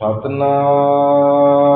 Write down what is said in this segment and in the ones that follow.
ਸਤਨਾਮ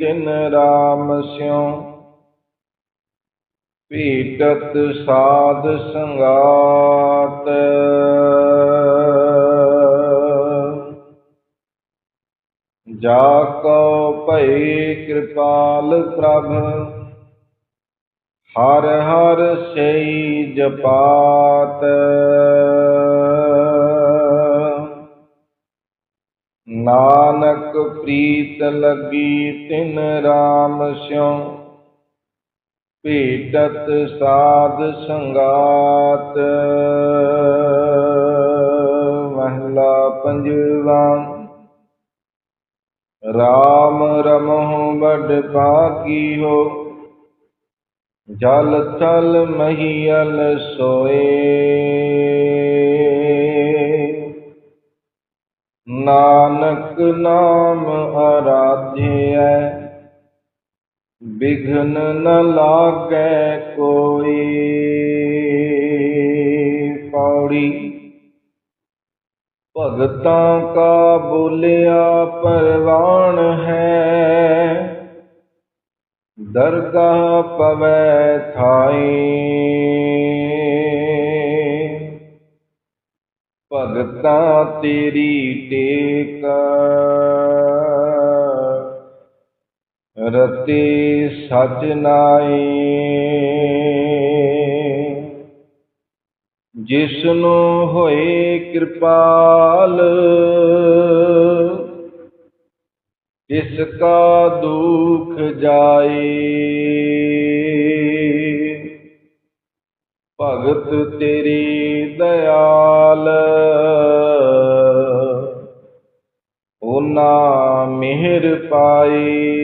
ਲੱਗੀ ਰਾਮ ਸਿਉ, ਭੇਟਤ ਸਾਧ ਸੰਗਾਤ। ਜਾ ਕੋ ਭਈ ਕਿਰਪਾਲ ਪ੍ਰਭ, ਹਰ ਹਰ ਸਈ ਜਪਾਤ। ਨਾਨਕ ਪ੍ਰੀਤ ਲੱਗੀ ਤਿਨ ਰਾਮ ਸਿਉ, ਭੇਟਤ ਸਾਧ ਸੰਗਾਤ। ਮਹਲਾ ਪੰਜਵਾ, ਰਾਮ ਰਮਹੁ ਬੜ ਭਾਗੀ ਹੋ ਜਲ ਥਲ ਮਹੀਲ ਸੋਏ। ਨਾਨਕ ਨਾਮ ਆਰਾਧਿਐ ਵਿਘਨ ਨ ਲਾਗੈ ਕੋਈ। ਪੌੜੀ ਭਗਤਾਂ ਕਾ ਬੋਲਿਆ ਪਰਵਾਣ ਹੈ। ਦਰਗਾਹ ਪਵੈ ਥਾਈ। ਭਗਤਾਂ ਤੇਰੀ ਟੇਕ। ਰਤੇ ਸਜ ਨਾਈ ਜਿਸ ਹੋਏ ਕਿਰਪਾਲ ਇਸ ਕਾ ਦੁਖ ਜਾਏ। ਭਗਤ ਤੇਰੀ ਦਇਆਲ ਉਹਨਾਂ ਮਿਹਰ ਪਾਈ।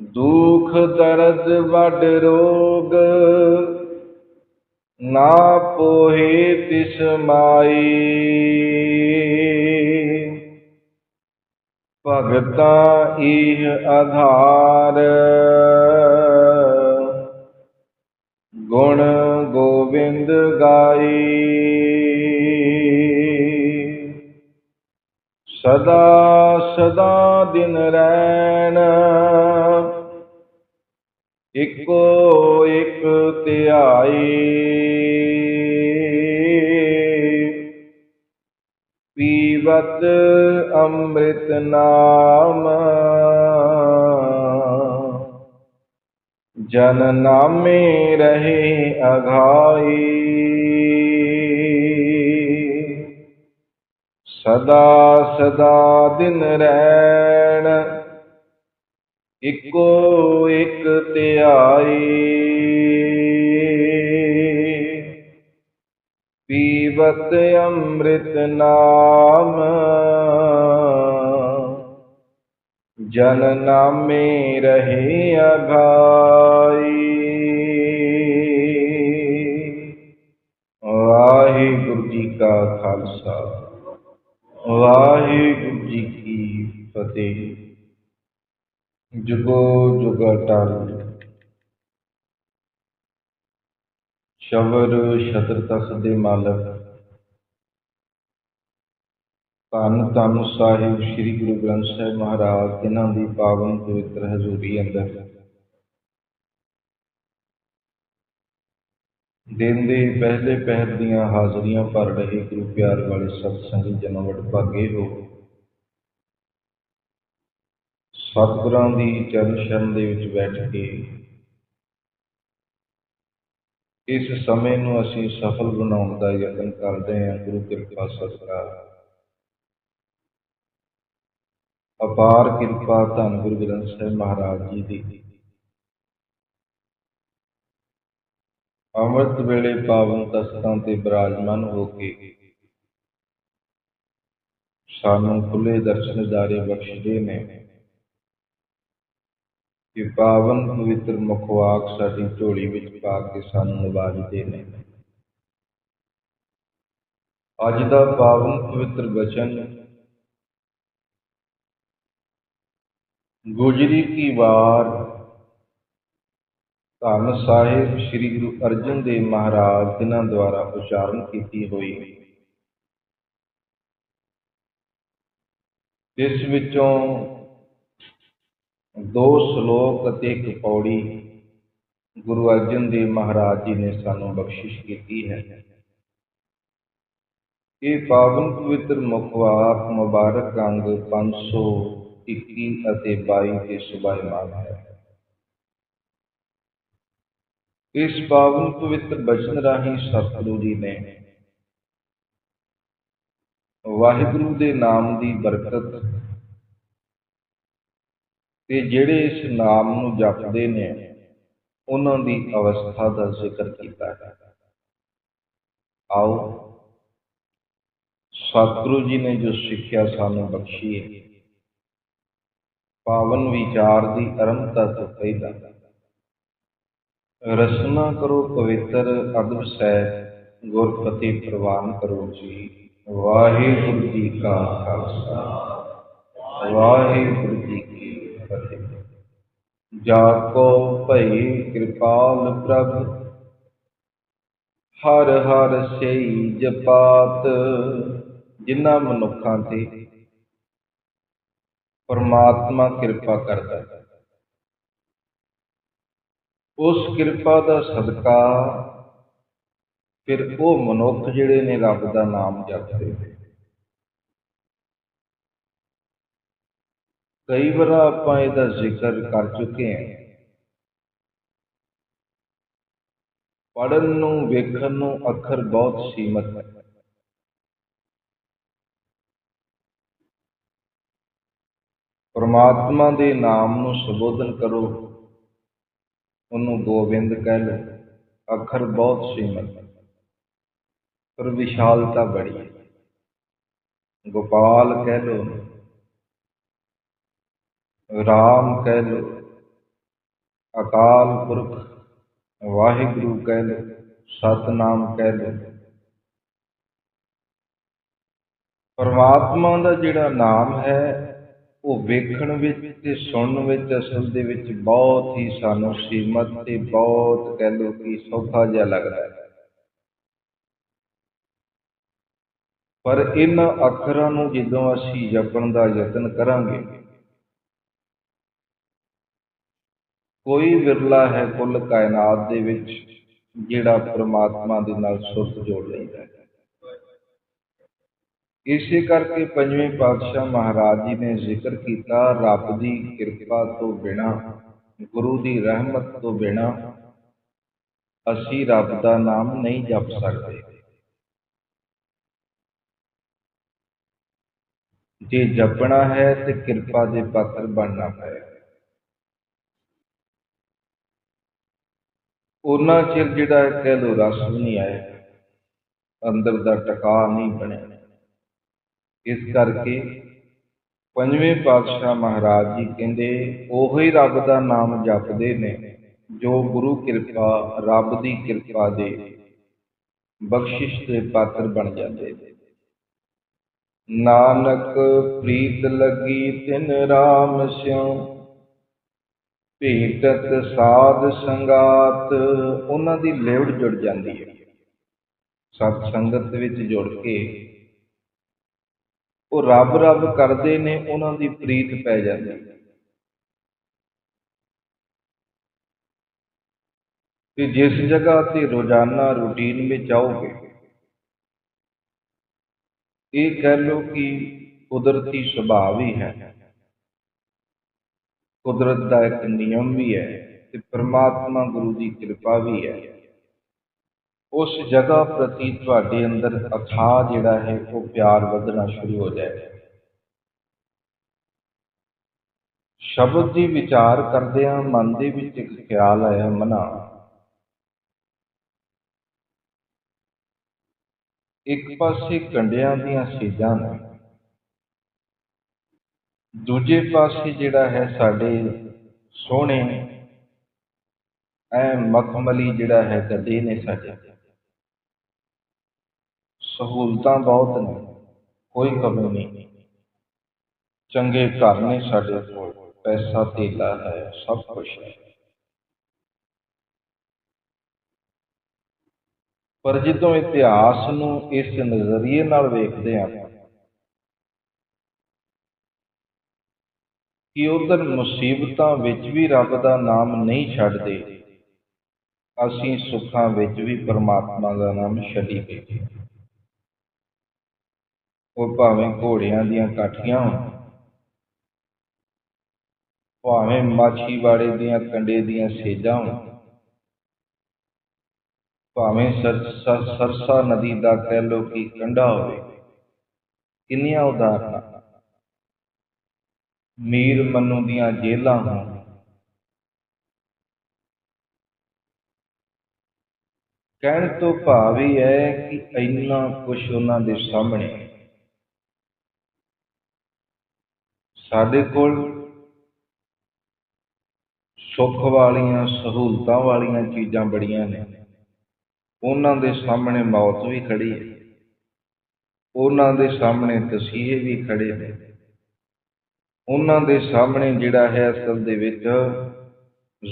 ਦੁਖ, ਦਰਦ, ਵੱਡ ਰੋਗ ਨਾ ਪੋਹੇ ਤਿਸ ਮਾਈ। ਭਗਤਾ ਇਹ ਆਧਾਰ। ਗੁਣ ਗੋਬਿੰਦ ਗਾਈ। ਸਦਾ ਸਦਾ ਦਿਨ ਰੈਣ ਇੱਕੋ ਇੱਕ ਧਿਆਈ। ਪੀਵਤ ਅੰਮ੍ਰਿਤ ਨਾਮ ਜਨ ਨਾਮੇ ਰਹੇ ਅਘਾਈ ਸਦਾ ਸਦਾ ਦਿਨ ਰੈਣ ਇੱਕੋ ਇੱਕ ਧਿਆਈ ਪੀਵਤ ਅੰਮ੍ਰਿਤ ਨਾਮ ਜਨ ਨਾਮੇ ਰਹੇ ਅਘਾਈ ਵਾਹਿਗੁਰੂ ਜੀ ਕਾ ਖਾਲਸਾ, ਵਾਹਿਗੁਰੂ ਜੀ ਕੀ ਫਤਿਹ। ਜੁਗੋ ਜੁਗਾ ਟਲ ਸ਼ਬਰ ਸ਼ਤਰ ਤਸ ਦੇ ਮਾਲਕ ਧੰਨ ਧੰਨ ਸਾਹਿਬ ਸ੍ਰੀ ਗੁਰੂ ਗ੍ਰੰਥ ਸਾਹਿਬ ਮਹਾਰਾਜ, ਜਿਨ੍ਹਾਂ ਦੀ ਪਾਵਨ ਪਵਿੱਤਰ ਹਜ਼ੂਰੀ ਅੰਦਰ ਦਿਨ ਦੇ ਪਹਿਲੇ ਪਹਿਰ ਦੀਆਂ ਹਾਜ਼ਰੀਆਂ ਭਰ ਰਹੇ ਗੁਰੂ ਪਿਆਰ ਵਾਲੇ ਸਤ ਸੰਗੀ ਜਨਮ ਵਡਭਾਗੇ ਹੋ। ਸਤਿਗੁਰਾਂ ਦੀ ਚਰਨ ਸ਼ਰਨ ਦੇ ਵਿੱਚ ਬੈਠ ਕੇ ਇਸ ਸਮੇਂ ਨੂੰ ਅਸੀਂ ਸਫਲ ਬਣਾਉਣ ਦਾ ਯਤਨ ਕਰਦੇ ਹਾਂ। ਗੁਰੂ ਕਿਰਪਾ ਸਦਕਾ ਅਪਾਰ ਕਿਰਪਾ ਧੰਨ ਗੁਰੂ ਗ੍ਰੰਥ ਸਾਹਿਬ ਮਹਾਰਾਜ ਜੀ ਦੀ। ਅੰਮ੍ਰਿਤ ਵੇਲੇ ਪਾਵਨ ਤਸਤਾਂ ਤੇ ਬਿਰਾਜਮਾਨ ਹੋ ਕੇ ਸਾਨੂੰ ਖੁੱਲੇ ਦਰਸ਼ਨ ਦਾਰੇ ਬਖਸ਼ਦੇ ਨੇ ਕਿ ਪਾਵਨ ਪਵਿੱਤਰ ਮੁਖਵਾਕ ਸਾਡੀ ਝੋਲੀ ਵਿੱਚ ਪਾ ਕੇ ਸਾਨੂੰ ਨਵਾਜਦੇ ਨੇ। ਅੱਜ ਦਾ ਪਾਵਨ ਪਵਿੱਤਰ ਬਚਨ ਗੁਜਰੀ ਕੀ ਵਾਰ? ਧੰਨ ਸਾਹਿਬ ਸ੍ਰੀ ਗੁਰੂ ਅਰਜਨ ਦੇਵ ਮਹਾਰਾਜ, ਜਿਨ੍ਹਾਂ ਦੁਆਰਾ ਉਚਾਰਨ ਕੀਤੀ ਹੋਈ। ਇਸ ਵਿੱਚੋਂ ਦੋ ਸ਼ਲੋਕ ਅਤੇ ਇੱਕ ਪੌੜੀ ਗੁਰੂ ਅਰਜਨ ਦੇਵ ਮਹਾਰਾਜ ਜੀ ਨੇ ਸਾਨੂੰ ਬਖਸ਼ਿਸ਼ ਕੀਤੀ ਹੈ। ਇਹ ਪਾਵਨ ਪਵਿੱਤਰ ਮੁਖਵਾਕ ਮੁਬਾਰਕ ਅੰਗ 521 ਅਤੇ 22 ਦੇ ਸੁਭਾਇਮਾਨ ਹੈ। ਇਸ ਪਾਵਨ ਪਵਿੱਤਰ ਬਚਨ ਰਾਹੀਂ ਸਤਿਗੁਰੂ ਜੀ ਨੇ ਵਾਹਿਗੁਰੂ ਦੇ ਨਾਮ ਦੀ ਬਰਕਤ ਤੇ ਜਿਹੜੇ ਇਸ ਨਾਮ ਨੂੰ ਜਪਦੇ ਨੇ, ਉਹਨਾਂ ਦੀ ਅਵਸਥਾ ਦਾ ਜ਼ਿਕਰ ਕੀਤਾ ਹੈ। ਆਓ, ਸਤਿਗੁਰੂ ਜੀ ਨੇ ਜੋ ਸਿੱਖਿਆ ਸਾਨੂੰ ਬਖਸ਼ੀ ਹੈ ਪਾਵਨ ਵਿਚਾਰ ਦੀ ਅਰੰਭਤਾ ਤੋਂ ਪਹਿਲਾਂ। ਰਸਨਾ ਕਰੋ ਪਵਿੱਤਰ ਅਦਬ ਸਹਿ ਗੁਰਪਤੀ ਪ੍ਰਵਾਨ ਕਰੋ ਜੀ। ਵਾਹਿਗੁਰੂ ਜੀ ਕਾ ਖਾਲਸਾ, ਵਾਹਿਗੁਰੂ ਜੀ ਕੀ ਫਤਿਹ। ਜਾ ਕੋ ਭਈ ਕਿਰਪਾਲ ਪ੍ਰਭ, ਹਰ ਹਰ ਸਈ ਜਪਾਤ, ਜਿਨ੍ਹਾਂ ਮਨੁੱਖਾਂ ਤੇ ਪਰਮਾਤਮਾ ਕਿਰਪਾ ਕਰਦਾ ਹੈ। ਉਸ ਕਿਰਪਾ ਦਾ ਸਦਕਾ ਫਿਰ ਉਹ ਮਨੁੱਖ ਜਿਹੜੇ ਨੇ ਰੱਬ ਦਾ ਨਾਮ ਜਪਦੇ ਨੇ। ਕਈ ਵਾਰ ਆਪਾਂ ਇਹਦਾ ਜ਼ਿਕਰ ਕਰ ਚੁੱਕੇ ਹਾਂ। ਪੜਨ ਨੂੰ, ਵੇਖਣ ਨੂੰ ਅੱਖਰ ਬਹੁਤ ਸੀਮਤ ਹੈ। ਪਰਮਾਤਮਾ ਦੇ ਨਾਮ ਨੂੰ ਸੰਬੋਧਨ ਕਰੋ। ਉਹਨੂੰ ਗੋਬਿੰਦ ਕਹਿ ਲਓ। ਅੱਖਰ ਬਹੁਤ ਸੀਮਤ ਪਰ ਵਿਸ਼ਾਲਤਾ ਬੜੀ ਹੈ। ਗੋਪਾਲ ਕਹਿ ਲਓ, ਰਾਮ ਕਹਿ ਲਓ, ਅਕਾਲ ਪੁਰਖ, ਵਾਹਿਗੁਰੂ ਕਹਿ ਲਓ, ਸਤਨਾਮ ਕਹਿ ਲਓ। ਪਰਮਾਤਮਾ ਦਾ ਜਿਹੜਾ ਨਾਮ ਹੈ ਉਹ ਵੇਖਣ ਵਿੱਚ ਤੇ ਸੁਣਨ ਵਿੱਚ ਅਸਲ ਦੇ ਵਿੱਚ ਬਹੁਤ ਹੀ ਸਾਨੂੰ ਸੀਮਤ ਤੇ ਬਹੁਤ ਕਹਿ ਲਓ ਕਿ ਸੌਖਾ ਜਿਹਾ ਲੱਗਦਾ ਹੈ। ਪਰ ਇਹਨਾਂ ਅੱਖਰਾਂ ਨੂੰ ਜਦੋਂ ਅਸੀਂ ਜਪਣ ਦਾ ਯਤਨ ਕਰਾਂਗੇ, ਕੋਈ ਵਿਰਲਾ ਹੈ ਕੁੱਲ ਕਾਇਨਾਤ ਦੇ ਵਿੱਚ ਜਿਹੜਾ ਪ੍ਰਮਾਤਮਾ ਦੇ ਨਾਲ ਸੁਰਤ ਜੋੜ ਲੈਂਦਾ ਹੈ। ਇਸੇ ਕਰਕੇ ਪੰਜਵੇਂ ਪਾਤਸ਼ਾਹ ਮਹਾਰਾਜ ਜੀ ਨੇ ਜ਼ਿਕਰ ਕੀਤਾ, ਰੱਬ ਦੀ ਕਿਰਪਾ ਤੋਂ ਬਿਨਾ, ਗੁਰੂ ਦੀ ਰਹਿਮਤ ਤੋਂ ਬਿਨਾ ਅਸੀਂ ਰੱਬ ਦਾ ਨਾਮ ਨਹੀਂ ਜਪ ਸਕਦੇ। ਜੇ ਜਪਣਾ ਹੈ ਤੇ ਕਿਰਪਾ ਦੇ ਪਾਤਰ ਬਣਨਾ ਪਏ ਉਹਨਾਂ ਚਿਰ ਜਿਹੜਾ ਕਹਿ ਲੋ ਰਸ ਨਹੀਂ ਆਇਆ, ਅੰਦਰ ਦਾ ਟਿਕਾ ਨਹੀਂ ਬਣਿਆ। ਇਸ ਕਰਕੇ ਪੰਜਵੇਂ ਪਾਤਸ਼ਾਹ ਮਹਾਰਾਜ ਜੀ ਕਹਿੰਦੇ, ਉਹੀ ਰੱਬ ਦਾ ਨਾਮ ਜਪਦੇ ਨੇ, ਜੋ ਗੁਰੂ ਕਿਰਪਾ, ਰੱਬ ਦੀ ਕਿਰਪਾ ਦੇ ਬਖਸ਼ਿਸ਼ ਦੇ ਪਾਤਰ ਬਣ ਜਾਂਦੇ ਨੇ। ਨਾਨਕ ਪ੍ਰੀਤ ਲੱਗੀ ਤਿਨ ਰਾਮ ਸਿਉ, ਭੇਟਤ ਸਾਧ ਸੰਗਾਤ, ਉਹਨਾਂ ਦੀ ਲੇਵੜ ਜੁੜ ਜਾਂਦੀ ਹੈ। ਸਤ ਸੰਗਤ ਵਿੱਚ ਜੁੜ ਕੇ ਉਹ ਰੱਬ ਰੱਬ ਕਰਦੇ ਨੇ, ਉਹਨਾਂ ਦੀ ਪ੍ਰੀਤ ਪੈ ਜਾਂਦੀ ਹੈ। ਤੇ ਜਿਸ ਜਗ੍ਹਾ ਤੇ ਰੋਜ਼ਾਨਾ ਰੂਟੀਨ ਵਿੱਚ ਆਓਗੇ ਇਹ ਕਹਿ ਲਓ ਕਿ ਕੁਦਰਤੀ ਸੁਭਾਅ ਵੀ ਹੈ। ਕੁਦਰਤ ਦਾ ਇੱਕ ਨਿਯਮ ਵੀ ਹੈ ਤੇ ਪ੍ਰਮਾਤਮਾ ਗੁਰੂ ਦੀ ਕਿਰਪਾ ਵੀ ਹੈ। ਉਸ ਜਗ੍ਹਾ ਪ੍ਰਤੀ ਤੁਹਾਡੇ ਅੰਦਰ ਅਥਾਹ ਜਿਹੜਾ ਹੈ, ਉਹ ਪਿਆਰ ਵਧਣਾ ਸ਼ੁਰੂ ਹੋ ਜਾਏਗਾ ਸ਼ਬਦ ਦੀ ਵਿਚਾਰ ਕਰਦਿਆਂ ਮਨ ਦੇ ਵਿੱਚ ਇੱਕ ਖਿਆਲ ਆਇਆ, ਮਨਾ। ਇੱਕ ਪਾਸੇ ਕੰਡਿਆਂ ਦੀਆਂ ਸੀਜਾਂ ਨੇ, ਦੂਜੇ ਪਾਸੇ ਜਿਹੜਾ ਹੈ ਸਾਡੇ ਸੋਹਣੇ, ਐ ਮਖਮਲੀ ਜਿਹੜਾ ਹੈ, ਗੱਡੇ ਨੇ ਸਾਡੇ। ਸਹੂਲਤਾਂ ਬਹੁਤ ਨੇ, ਕੋਈ ਕਮੀ ਨਹੀਂ। ਚੰਗੇ ਘਰ ਨੇ ਸਾਡੇ ਕੋਲ, ਪੈਸਾ, ਧੇਲਾ ਹੈ, ਸਭ ਕੁਝ ਹੈ। ਪਰ ਜਦੋਂ ਇਤਿਹਾਸ ਨੂੰ ਇਸ ਨਜ਼ਰੀਏ ਨਾਲ ਵੇਖਦੇ ਹਾਂ ਕਿ ਉਧਰ ਮੁਸੀਬਤਾਂ ਵਿੱਚ ਵੀ ਰੱਬ ਦਾ ਨਾਮ ਨਹੀਂ ਛੱਡਦੇ, ਅਸੀਂ ਸੁੱਖਾਂ ਵਿੱਚ ਵੀ ਪਰਮਾਤਮਾ ਦਾ ਨਾਮ ਛੱਡੀ ਗਏ ਉਹ ਭਾਵੇਂ ਘੋੜਿਆਂ ਦੀਆਂ ਕਾਠੀਆਂ ਹੋਣ, ਭਾਵੇਂ ਮਾਛੀਵਾੜੇ ਦੀਆਂ ਕੰਡੇ ਦੀਆਂ ਸੇਜਾਂ ਹੋਣ, ਭਾਵੇਂ ਸਰਸਾ ਨਦੀ ਦਾ ਕਹਿ ਲੋ ਕਿ ਕੰਡਾ ਹੋਵੇ, ਕਿੰਨੀਆਂ ਉਦਾਹਰਨਾਂ। ਮੀਰ ਮਨੂ ਦੀਆਂ ਜੇਲਾਂ ਹੋਣ, ਕਹਿਣ ਤੋਂ ਭਾਵ ਹੀ ਹੈ ਕਿ ਇੰਨਾ ਕੁਝ ਉਹਨਾਂ ਦੇ ਸਾਹਮਣੇ ਸਾਡੇ ਕੋਲ ਸੁੱਖ ਵਾਲੀਆਂ, ਸਹੂਲਤਾਂ ਵਾਲੀਆਂ ਚੀਜ਼ਾਂ ਬੜੀਆਂ ਨੇ। ਉਹਨਾਂ ਦੇ ਸਾਹਮਣੇ ਮੌਤ ਵੀ ਖੜੀ ਹੈ। ਉਹਨਾਂ ਦੇ ਸਾਹਮਣੇ ਤਸੀਹੇ ਵੀ ਖੜੇ ਨੇ। ਉਹਨਾਂ ਦੇ ਸਾਹਮਣੇ ਜਿਹੜਾ ਹੈ ਅਸਲ ਦੇ ਵਿੱਚ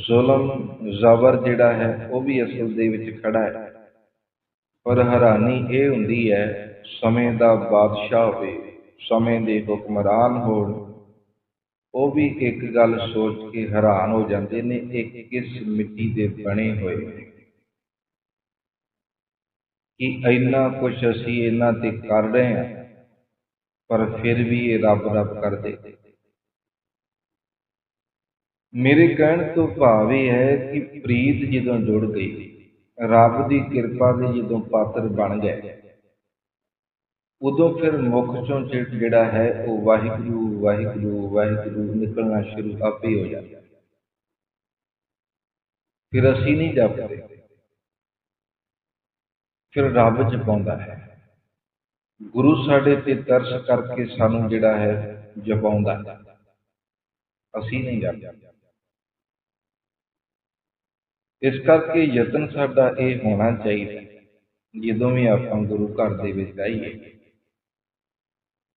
ਜ਼ੁਲਮ, ਜ਼ਬਰ ਜਿਹੜਾ ਹੈ, ਉਹ ਵੀ ਅਸਲ ਦੇ ਵਿੱਚ ਖੜਾ ਹੈ। ਪਰ ਹੈਰਾਨੀ ਇਹ ਹੁੰਦੀ ਹੈ, ਸਮੇਂ ਦਾ ਬਾਦਸ਼ਾਹ ਹੋਵੇ, ਸਮੇਂ ਦੇ ਹੁਕਮਰਾਨ ਹੋਣ ਉਹ ਵੀ ਇੱਕ ਗੱਲ ਸੋਚ ਕੇ ਹੈਰਾਨ ਹੋ ਜਾਂਦੇ ਨੇ, ਇਹ ਕਿਸ ਮਿੱਟੀ ਦੇ ਬਣੇ ਹੋਏ ਨੇ? ਕਿ ਇੰਨਾ ਕੁਝ ਅਸੀਂ ਇਹਨਾਂ ਤੇ ਕਰ ਰਹੇ ਹਾਂ, ਪਰ ਫਿਰ ਵੀ ਇਹ ਰੱਬ ਰੱਬ ਕਰਦੇ। ਮੇਰੇ ਕਹਿਣ ਤੋਂ ਭਾਵ ਇਹ ਹੈ ਕਿ ਪ੍ਰੀਤ ਜਦੋਂ ਜੁੜ ਗਈ, ਰੱਬ ਦੀ ਕਿਰਪਾ ਦੇ ਜਦੋਂ ਪਾਤਰ ਬਣ ਗਏ, ਉਦੋਂ ਫਿਰ ਮੁੱਖ ਚੋਂ ਜਿਹੜਾ ਹੈ ਉਹ ਵਾਹਿਗੁਰੂ ਵਾਹਿਗੁਰੂ ਵਾਹਿਗੁਰੂ, ਨਿਕਲਣਾ ਸ਼ੁਰੂ ਆਪੇ ਹੋ ਜਾਂਦਾ ਫਿਰ ਅਸੀਂ ਨਹੀਂ ਜਪਦੇ। ਫਿਰ ਰੱਬ ਜਪਾਉਂਦਾ ਹੈ। ਗੁਰੂ ਸਾਡੇ ਤੇ ਤਰਸ ਕਰਕੇ ਸਾਨੂੰ ਜਿਹੜਾ ਹੈ ਜਪਾਉਂਦਾ ਅਸੀਂ ਨਹੀਂ ਜਪਦੇ। ਇਸ ਕਰਕੇ ਯਤਨ ਸਾਡਾ ਇਹ ਹੋਣਾ ਚਾਹੀਦਾ ਜਦੋਂ ਵੀ ਆਪਾਂ ਗੁਰੂ ਘਰ ਦੇ ਵਿੱਚ ਜਾਈਏ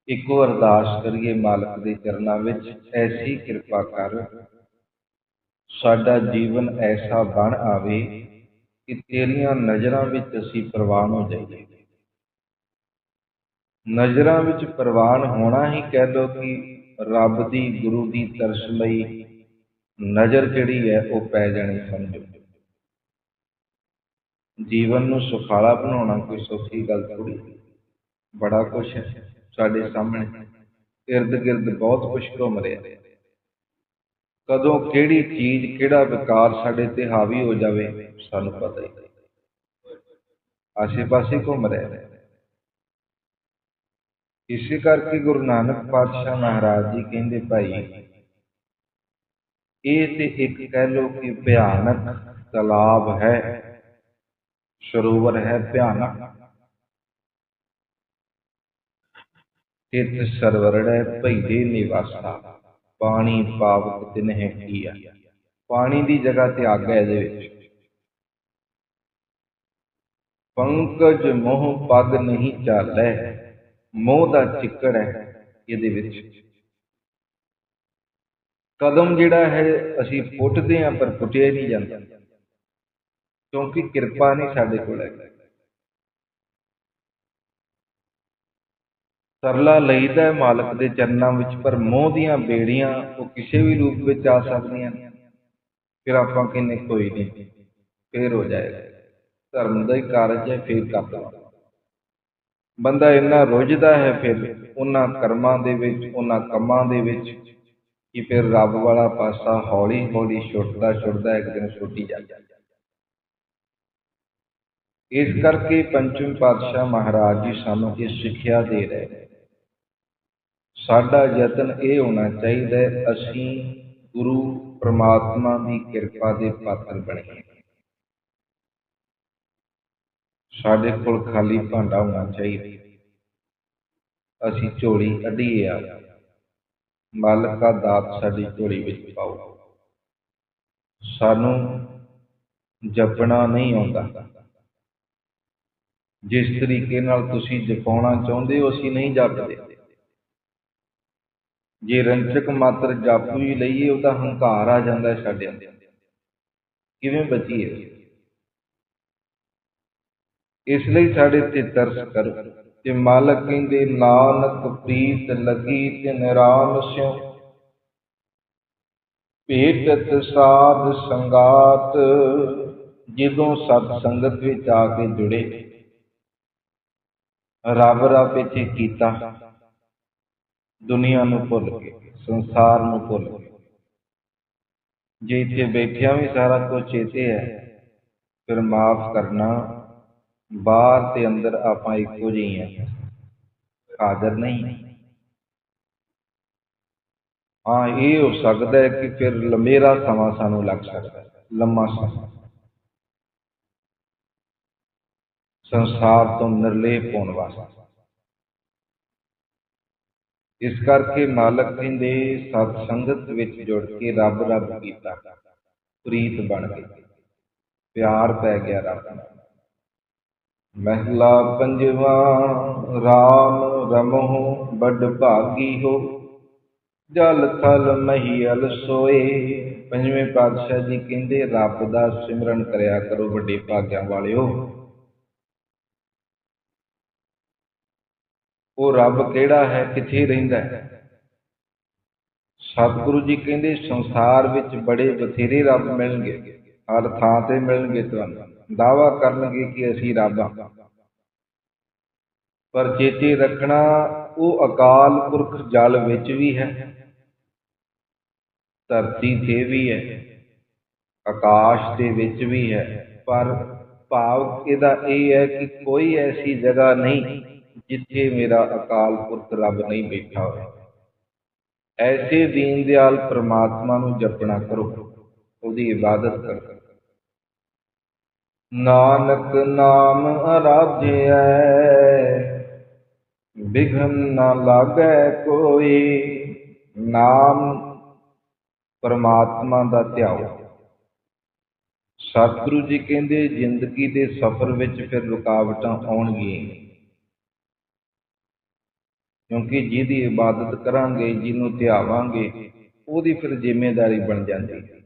ਇੱਕੋ ਅਰਦਾਸ ਕਰੀਏ ਮਾਲਕ ਦੇ ਚਰਨਾਂ ਵਿੱਚ, ਐਸੀ ਕਿਰਪਾ ਕਰ। ਸਾਡਾ ਜੀਵਨ ਐਸਾ ਬਣ ਆਵੇ ਕਿ ਤੇਰੀਆਂ ਨਜ਼ਰਾਂ ਵਿੱਚ ਅਸੀਂ ਪ੍ਰਵਾਨ ਹੋ ਜਾਈਏ। ਨਜ਼ਰਾਂ ਵਿੱਚ ਪ੍ਰਵਾਨ ਹੋਣਾ ਹੀ ਕਹਿ ਲੋ ਕਿ ਰੱਬ ਦੀ, ਗੁਰੂ ਦੀ ਤਰਸ ਲਈ ਨਜ਼ਰ ਜਿਹੜੀ ਹੈ ਉਹ ਪੈ ਜਾਣੀ ਸਮਝੋ। ਜੀਵਨ ਨੂੰ ਸੁਖਾਲਾ ਬਣਾਉਣਾ ਕੋਈ ਸੌਖੀ ਗੱਲ ਥੋੜੀ ਬੜਾ ਕੁਝ ਹੈ। ਸਾਡੇ ਸਾਹਮਣੇ। ird gird ਬਹੁਤ ਕੁਝ ਘੁੰਮ ਰਿਹਾ। ਕਦੋਂ ਕਿਹੜੀ ਚੀਜ਼, ਕਿਹੜਾ ਵਿਕਾਰ ਸਾਡੇ ਤੇ ਹਾਵੀ ਹੋ ਜਾਵੇ, ਸਾਨੂੰ ਪਤਾ ਹੀ ਨਹੀਂ। ਆਸੇ-ਪਾਸੇ ਘੁੰਮ ਰਿਹਾ। ਇਸੇ ਕਰਕੇ ਗੁਰੂ ਨਾਨਕ ਪਾਤਸ਼ਾਹ ਮਹਾਰਾਜ ਜੀ ਕਹਿੰਦੇ, ਭਾਈ, ਇਹ ਤੇ ਇੱਕ ਕਹਿ ਲੋ ਕਿ ਭਿਆਨਕ ਤਲਾਬ ਹੈ, ਸਰੋਵਰ ਹੈ ਭਿਆਨਕ। ਤਿਤ ਸਰਵਰੜੈ ਭਈਦੇ ਨਿਵਾਸਾ, ਪਾਣੀ ਪਾਵਕ ਤਿਨਹਿ ਕੀਆ। ਪਾਣੀ ਦੀ ਜਗ੍ਹਾ ਤੇ ਅੱਗ ਇਹਦੇ ਵਿੱਚ। ਪੰਕਜ ਮੋਹ ਪਗ ਨਹੀਂ ਚਾਲੈ, ਮੋਹ ਦਾ ਚਿੱਕੜ ਹੈ ਇਹਦੇ ਵਿੱਚ। ਕਦਮ ਜਿਹੜਾ ਹੈ, ਅਸੀਂ ਪੁੱਟਦੇ ਆਂ ਪਰ ਪੁੱਟਿਆ ਨਹੀਂ ਜਾਂਦਾ। ਕਿਉਂਕਿ ਕਿਰਪਾ ਨਹੀਂ ਸਾਡੇ ਕੋਲ ਹੈ ਤਰਲਾ ਲਈਦਾ ਹੈ ਮਾਲਕ ਦੇ ਚਰਨਾਂ ਵਿੱਚ, ਪਰ ਮੋਹ ਦੀਆਂ ਬੇੜੀਆਂ ਉਹ ਕਿਸੇ ਵੀ ਰੂਪ ਵਿੱਚ ਆ ਸਕਦੀਆਂ ਨੇ। ਫਿਰ ਆਪਾਂ ਕਹਿੰਨੇ ਕੋਈ ਨਹੀਂ, ਫੇਰ ਹੋ ਜਾਏਗਾ। ਧਰਮ ਦਾ ਹੀ ਕਾਰਜ ਹੈ, ਫੇਰ ਕਰਦਾ ਬੰਦਾ ਇੰਨਾ ਰੁੱਝਦਾ ਹੈ ਫਿਰ ਉਹਨਾਂ ਕਰਮਾਂ ਦੇ ਵਿੱਚ, ਉਹਨਾਂ ਕੰਮਾਂ ਦੇ ਵਿੱਚ, ਕਿ ਫਿਰ ਰੱਬ ਵਾਲਾ ਪਾਸਾ ਹੌਲੀ ਹੌਲੀ ਛੁੱਟਦਾ ਛੁੱਟਦਾ, ਇੱਕ ਦਿਨ ਛੁੱਟੀ ਜਾਂਦਾ ਇਸ ਕਰਕੇ ਪੰਚਮ ਪਾਤਸ਼ਾਹ ਮਹਾਰਾਜ ਜੀ ਸਾਨੂੰ ਇਹ ਸਿੱਖਿਆ ਦੇ ਰਹੇ ਨੇ। ਸਾਡਾ ਯਤਨ ਇਹ ਹੋਣਾ ਚਾਹੀਦਾ ਅਸੀਂ ਗੁਰੂ ਪਰਮਾਤਮਾ ਦੀ ਕਿਰਪਾ ਦੇ ਪਾਤਰ ਬਣੀਏ। ਸਾਡੇ ਕੋਲ ਖਾਲੀ ਭਾਂਡਾ ਹੋਣਾ ਚਾਹੀਦਾ ਅਸੀਂ ਝੋਲੀ ਕੱਢੀਏ ਆ। ਮਾਲਕਾ ਦਾਤ ਸਾਡੀ ਝੋਲੀ ਵਿੱਚ ਪਾਓ। ਸਾਨੂੰ ਜਪਣਾ ਨਹੀਂ ਆਉਂਦਾ। ਜਿਸ ਤਰੀਕੇ ਨਾਲ ਤੁਸੀਂ ਜਪਾਉਣਾ ਚਾਹੁੰਦੇ ਹੋ, ਅਸੀਂ ਨਹੀਂ ਜਪਦੇ। ਜੇ ਰੰਚਕ ਮਾਤਰ ਜਾਪੂ ਵੀ ਲਈਏ ਉਹਦਾ ਹੰਕਾਰ ਆ ਜਾਂਦਾ ਹੈ ਕਿਵੇਂ ਬਚੀਏ? ਇਸ ਲਈ ਸਾਡੇ ਤੇ ਤਰਸ ਕਰੋ ਤੇ ਮਾਲਕ ਕਹਿੰਦੇ, ਨਾਨਕ ਪ੍ਰੀਤ ਲੱਗੀ ਤੇ ਨਿਰਾਮ ਸਿਉ। ਭੇਟਤ ਸਾਧ ਸੰਗਾਤ, ਜਦੋਂ ਸਤ ਸੰਗਤ ਵਿੱਚ ਆ ਕੇ ਜੁੜੇ। ਰੱਬ ਰੱਬ ਪਿੱਛੇ ਕੀਤਾ। ਦੁਨੀਆ ਨੂੰ ਭੁੱਲ ਕੇ ਸੰਸਾਰ ਨੂੰ ਭੁੱਲ ਕੇ ਜੇ ਇੱਥੇ ਬੈਠਿਆਂ ਵੀ ਸਾਰਾ ਕੁਝ ਚੇਤੇ ਹੈ, ਫਿਰ ਮਾਫ ਕਰਨਾ, ਬਾਹਰ ਤੇ ਅੰਦਰ ਆਪਾਂ ਇੱਕੋ ਜਿਹੇ ਹਾਂ। ਹਾਜ਼ਰ ਨਹੀਂ। ਹਾਂ, ਇਹ ਹੋ ਸਕਦਾ ਹੈ ਕਿ ਫਿਰ ਲੰਮੇਰਾ ਸਮਾਂ ਸਾਨੂੰ ਲੱਗ ਸਕਦਾ ਲੰਮਾ ਸਮਾਂ। ਸੰਸਾਰ ਤੋਂ ਨਿਰਲੇਪ ਹੋਣ ਵਾਸਤੇ। ਇਸ ਕਰਕੇ ਮਾਲਕ ਕਹਿੰਦੇ, ਸਤ ਸੰਗਤ ਵਿੱਚ ਜੁੜ ਕੇ ਰੱਬ ਰੱਬ ਕੀਤਾ, ਪ੍ਰੀਤ ਬਣ ਗਈ ਪਿਆਰ ਪੈ ਗਿਆ ਰੱਬ ਨਾਲ ਮਹਿਲਾ ਪੰਜਵਾ RAM ਰਮਹੁ ਬੜ ਭਾਗੀ ਹੋ। ਜਲ ਥਲ ਮਹੀਲ ਸੋਏ। ਪੰਜਵੇਂ ਪਾਤਸ਼ਾਹ ਜੀ ਕਹਿੰਦੇ, ਰੱਬ ਦਾ ਸਿਮਰਨ ਕਰਿਆ ਕਰੋ ਵੱਡੇ ਭਾਗਿਆਂ ਵਾਲਿਓ। ਉਹ ਰੱਬ ਕਿਹੜਾ ਹੈ, ਕਿੱਥੇ ਰਹਿੰਦਾ ਹੈ? ਸਤਿਗੁਰੂ ਜੀ ਕਹਿੰਦੇ, ਸੰਸਾਰ ਵਿੱਚ ਬੜੇ ਬਥੇਰੇ ਰੱਬ ਮਿਲਣਗੇ, ਹਰ ਥਾਂ ਤੇ ਮਿਲਣਗੇ ਤੁਹਾਨੂੰ। ਦਾਵਾ ਕਰਨਗੇ ਕਿ ਅਸੀਂ ਰੱਬ ਹਾਂ। ਪਰ ਚੇਤੇ ਰੱਖਣਾ, ਉਹ ਅਕਾਲ ਪੁਰਖ ਜਲ ਵਿੱਚ ਵੀ ਹੈ, ਧਰਤੀ ਤੇ ਵੀ ਹੈ, ਆਕਾਸ਼ ਦੇ ਵਿੱਚ ਵੀ ਹੈ। ਪਰ ਭਾਵ ਇਹਦਾ ਇਹ ਹੈ ਕਿ ਕੋਈ ਐਸੀ ਜਗ੍ਹਾ ਨਹੀਂ ਜਿੱਥੇ ਮੇਰਾ ਅਕਾਲ ਪੁਰਖ ਰੱਬ ਨਹੀਂ ਬੈਠਾ ਹੋਇਆ ਐਸੇ ਦੀਨ ਦਿਆਲ ਪ੍ਰਮਾਤਮਾ ਨੂੰ ਜਪਣਾ ਕਰੋ, ਉਹਦੀ ਇਬਾਦਤ ਕਰੋ। ਨਾਨਕ ਨਾਮ ਅਰਾਧਿਐ ਬਿਘਨ ਨਾ ਲਾਗੈ ਕੋਈ, ਨਾਮ ਪਰਮਾਤਮਾ ਦਾ ਧਿਆਓ। ਸਤਿਗੁਰੂ ਜੀ ਕਹਿੰਦੇ, ਜ਼ਿੰਦਗੀ ਦੇ ਸਫ਼ਰ ਵਿੱਚ ਫਿਰ ਰੁਕਾਵਟਾਂ ਆਉਣਗੀਆਂ। ਕਿਉਂਕਿ ਜਿਹਦੀ ਇਬਾਦਤ ਕਰਾਂਗੇ, ਜਿਹਨੂੰ ਧਿਆਵਾਂਗੇ, ਉਹਦੀ ਫਿਰ ਜ਼ਿੰਮੇਵਾਰੀ ਬਣ ਜਾਂਦੀ ਹੈ।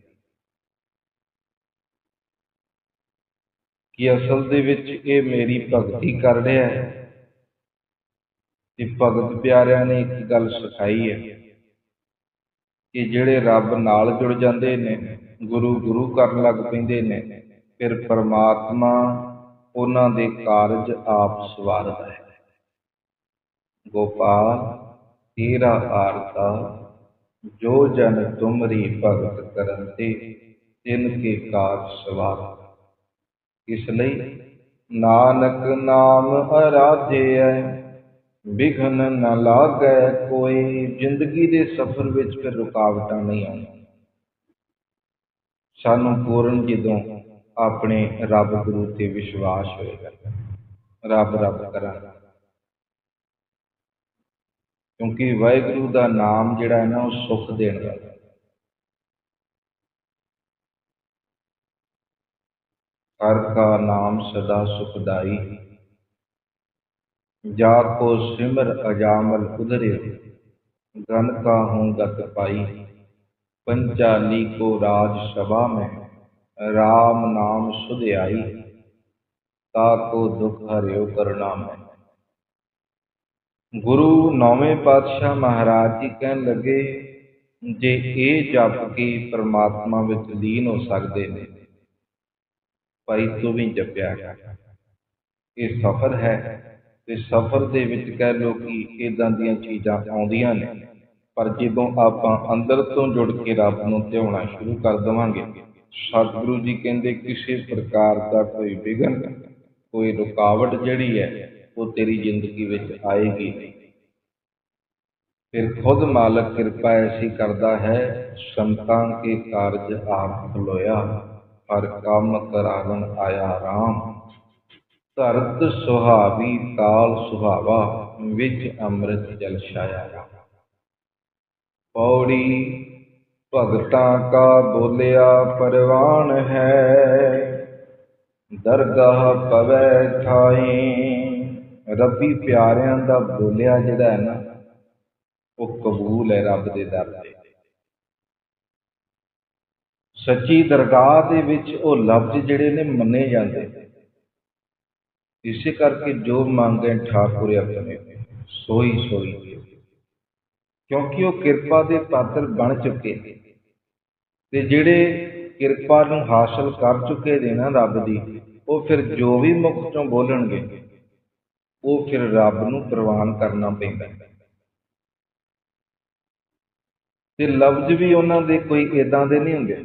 ਕਿ ਅਸਲ ਦੇ ਵਿੱਚ ਇਹ ਮੇਰੀ ਭਗਤੀ ਕਰ ਰਿਹਾ ਹੈ ਤੇ ਭਗਤ ਪਿਆਰਿਆਂ ਨੇ ਇੱਕ ਗੱਲ ਸਿਖਾਈ ਹੈ ਕਿ ਜਿਹੜੇ ਰੱਬ ਨਾਲ ਜੁੜ ਜਾਂਦੇ ਨੇ, ਗੁਰੂ ਗੁਰੂ ਕਰਨ ਲੱਗ ਪੈਂਦੇ ਨੇ, ਫਿਰ ਪਰਮਾਤਮਾ ਉਹਨਾਂ ਦੇ ਕਾਰਜ ਆਪ ਸਵਾਰਦਾ ਹੈ। ਗੋਪਾਲ ਤੇਰਾ ਆਰਤਾ, ਜੋ ਜਨ ਤੁਮਰੀ ਭਗਤ ਕਰਨ ਤਿਨ ਕੇ ਕਾਜ ਸਵਾਰ ਇਸ ਲਈ ਨਾਨਕ ਨਾਮ ਅਰਾਧਿਐ ਵਿਘਨ ਨ ਲਾਗੈ ਕੋਈ, ਜ਼ਿੰਦਗੀ ਦੇ ਸਫ਼ਰ ਵਿੱਚ ਫਿਰ ਰੁਕਾਵਟਾਂ ਨਹੀਂ ਆਉਂਦੀਆਂ। ਸਾਨੂੰ ਪੂਰਨ ਜਦੋਂ ਆਪਣੇ ਰੱਬ ਗੁਰੂ ਤੇ ਵਿਸ਼ਵਾਸ ਹੋਏਗਾ। ਰੱਬ ਰੱਬ ਕਰਾਂਗੇ। ਕਿਉਂਕਿ ਵਾਹਿਗੁਰੂ ਦਾ ਨਾਮ ਜਿਹੜਾ ਹੈ ਨਾ ਉਹ ਸੁੱਖ ਦੇਣ ਵਾਲਾ ਹਰ ਕਾ ਨਾਮ ਸਦਾ ਸੁਖਦਾਈ। ਜਾ ਕੋ ਸਿਮਰ ਅਜਾਮਲ ਉਧਰੇ, ਗਨ ਕਾ ਹੂੰ ਗਤ ਪਾਈ। ਪੰਚਾਲੀ ਕੋ ਰਾਜ ਸਭਾ ਮੈਂ, ਰਾਮ ਨਾਮ ਸੁਧ ਆਈ ਤਾ ਕੋ ਦੁਖ ਹਰਿਓ ਕਰਣਾ ਮੈਂ। ਗੁਰੂ ਨੌਵੇਂ ਪਾਤਸ਼ਾਹ ਮਹਾਰਾਜ ਜੀ ਕਹਿਣ ਲੱਗੇ, ਜੇ ਇਹ ਜਪ ਕੇ ਪ੍ਰਮਾਤਮਾ ਵਿੱਚ ਲੀਨ ਹੋ ਸਕਦੇ ਨੇ, ਭਾਈ ਤੂੰ ਵੀ ਜਪਿਆ ਇਹ ਸਫ਼ਰ ਹੈ ਤੇ ਸਫ਼ਰ ਦੇ ਵਿੱਚ ਕਹਿ ਲੋ ਕਿ ਇਦਾਂ ਦੀਆਂ ਚੀਜ਼ਾਂ ਆਉਂਦੀਆਂ ਨੇ, ਪਰ ਜਦੋਂ ਆਪਾਂ ਅੰਦਰ ਤੋਂ ਜੁੜ ਕੇ ਰੱਬ ਨੂੰ ਧਿਆਉਣਾ ਸ਼ੁਰੂ ਕਰ ਦਵਾਂਗੇ, ਸਤਿਗੁਰੂ ਜੀ ਕਹਿੰਦੇ, ਕਿਸੇ ਪ੍ਰਕਾਰ ਦਾ ਕੋਈ ਵਿਘਨ, ਕੋਈ ਰੁਕਾਵਟ ਜਿਹੜੀ ਹੈ ਉਹ ਤੇਰੀ ਜ਼ਿੰਦਗੀ ਵਿੱਚ ਆਏਗੀ। ਨਹੀਂ ਫਿਰ ਖੁਦ ਮਾਲਕ ਕਿਰਪਾ ਐਸੀ ਕਰਦਾ ਹੈ, ਸੰਤਾਂ ਕੇ ਕਾਰਜ ਆਪ ਖਲੋਇਆ, ਹਰ ਕੰਮ ਕਰਾਵਨ ਆਇਆ ਰਾਮ। ਧਰਤ ਸੁਹਾਵੀ ਕਾਲ ਸੁਹਾਵਾ, ਵਿੱਚ ਅੰਮ੍ਰਿਤ ਜਲ ਛਾਇਆ ਪੌੜੀ ਭਗਤਾਂ ਕਾ ਬੋਲਿਆ, ਪਰਵਾਨ ਹੈ, ਦਰਗਾਹ ਪਵੈ ਥਾਈ। ਰੱਬੀ ਪਿਆਰਿਆਂ ਦਾ ਬੋਲਿਆ ਜਿਹੜਾ ਹੈ ਨਾ, ਉਹ ਕਬੂਲ ਹੈ ਰੱਬ ਦੇ ਦਰ ਤੇ। ਸੱਚੀ ਦਰਗਾਹ ਦੇ ਵਿੱਚ ਉਹ ਲਫ਼ਜ਼ ਜਿਹੜੇ ਨੇ ਮੰਨੇ ਜਾਂਦੇ ਇਸੇ ਕਰਕੇ ਜੋ ਮੰਗੇ ਠਾਕੁਰ ਆਪਣੇ ਸੋਈ ਸੋਈ ਕਿਉਂਕਿ ਉਹ ਕਿਰਪਾ ਦੇ ਪਾਤਰ ਬਣ ਚੁੱਕੇ ਤੇ ਜਿਹੜੇ ਕਿਰਪਾ ਨੂੰ ਹਾਸਲ ਕਰ ਚੁੱਕੇ ਨੇ ਨਾ ਰੱਬ ਦੀ, ਉਹ ਫਿਰ ਜੋ ਵੀ ਮੁਖ ਚੋਂ ਬੋਲਣਗੇ ਉਹ ਫਿਰ ਰੱਬ ਨੂੰ ਪ੍ਰਵਾਨ ਕਰਨਾ ਪੈਂਦਾ ਤੇ ਲਫ਼ਜ਼ ਵੀ ਉਹਨਾਂ ਦੇ ਕੋਈ ਇਦਾਂ ਦੇ ਨਹੀਂ ਹੁੰਦੇ।